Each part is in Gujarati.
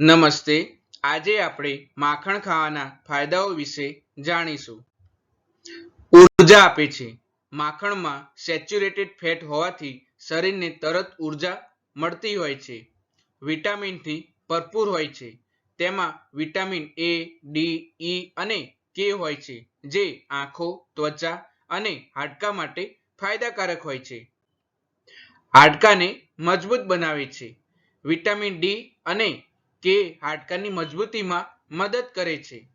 નમસ્તે. આજે આપણે માખણ ખાવાના ફાયદાઓ વિશે જાણીશું. ઊર્જા આપે છે. માખણમાં સેચ્યુરેટેડ ફેટ હોવાથી શરીરને તરત ઊર્જા મળતી હોય છે. વિટામિનથી ભરપૂર હોય છે. તેમાં વિટામિન એ ડી ઈ અને કે હોય છે, જે આંખો, ત્વચા અને હાડકા માટે ફાયદાકારક હોય છે. હાડકાને મજબૂત બનાવે છે. વિટામિન ડી અને કે હાડકાની મજબૂતીમાં મદદ કરે છે.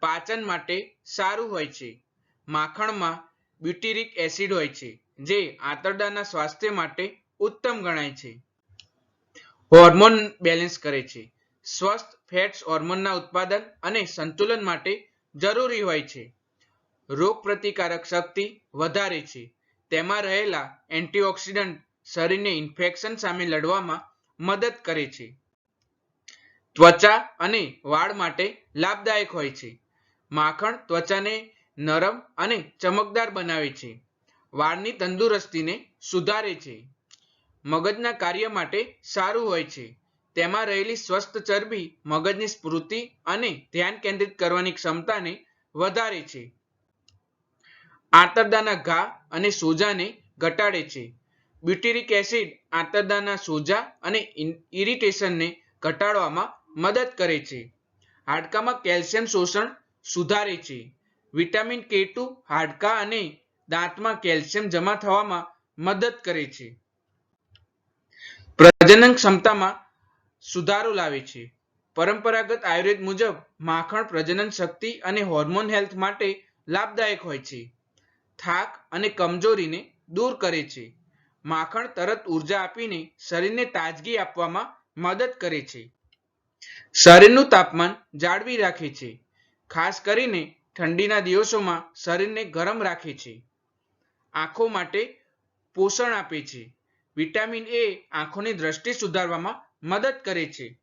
પાચન માટે સારું હોય છે. માખણમાં બ્યુટીરિક એસિડ હોય છે, જે આંતરડાના સ્વાસ્થ્ય માટે ઉત્તમ ગણાય છે. હોર્મોન બેલેન્સ કરે છે. સ્વસ્થ ફેટ્સ હોર્મોનના ઉત્પાદન અને સંતુલન માટે જરૂરી હોય છે. રોગ પ્રતિકારક શક્તિ વધારે છે. તેમાં રહેલા એન્ટીઓક્સિડન્ટ શરીરને ઇન્ફેક્શન સામે લડવામાં મદદ કરે છે. ત્વચા અને વાળ માટે લાભદાયક હોય છે. માખણ ત્વચાને નરમ અને ચમકદાર બનાવે છે. વાળની તંદુરસ્તીને સુધારે છે. મગજના કાર્ય માટે સારું હોય છે. તેમાં રહેલી સ્વસ્થ ચરબી, મગજની સ્મૃતિ અને ધ્યાન કેન્દ્રિત કરવાની ક્ષમતાને વધારે છે. આંતરડાના ઘા અને સોજાને ઘટાડે છે. બ્યુટીરિક એસિડ આંતરડાના સોજા અને ઇરિટેશનને ઘટાડવામાં મદદ કરે છે. હાડકામાં કેલ્શિયમ શોષણ સુધારે છે. વિટામિન કે ટુ, હાડકા અને દાંતમાં કેલ્શિયમ જમા થવામાં મદદ કરે છે. પ્રજનન ક્ષમતામાં સુધારો લાવે છે. પરંપરાગત આયુર્વેદ મુજબ માખણ પ્રજનન શક્તિ અને હોર્મોન હેલ્થ માટે લાભદાયક હોય છે. થાક અને કમજોરીને દૂર કરે છે. માખણ તરત ઊર્જા આપીને શરીરને તાજગી આપવામાં મદદ કરે છે. શરીરનું તાપમાન જાળવી રાખે છે. ખાસ કરીને ઠંડીના દિવસોમાં શરીરને ગરમ રાખે છે. આંખો માટે પોષણ આપે છે. વિટામિન એ આંખોની દ્રષ્ટિ સુધારવામાં મદદ કરે છે.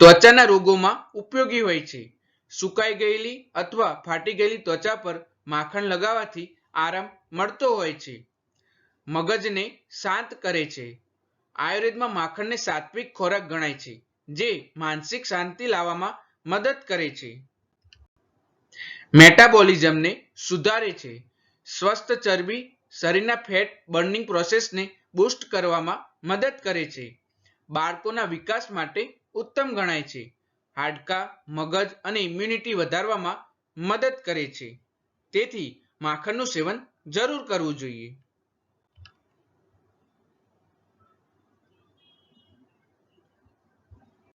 ત્વચાના રોગોમાં ઉપયોગી હોય છે. સુકાઈ ગયેલી અથવા ફાટી ગયેલી ત્વચા પર માખણ લગાવવાથી આરામ મળતો હોય છે. મગજને શાંત કરે છે. આયુર્વેદમાં માખણને સાત્વિક ખોરાક ગણાય છે, જે માનસિક શાંતિ લાવવામાં મદદ કરે છે. મેટાબોલિઝમને સુધારે છે. સ્વસ્થ ચરબી, શરીરના ફેટ બર્નિંગ પ્રોસેસને બૂસ્ટ કરવામાં મદદ કરે છે. બાળકોના વિકાસ માટે ઉત્તમ ગણાય છે. હાડકા, મગજ અને ઇમ્યુનિટી વધારવામાં મદદ કરે છે. તેથી માખણનું સેવન જરૂર કરવું જોઈએ.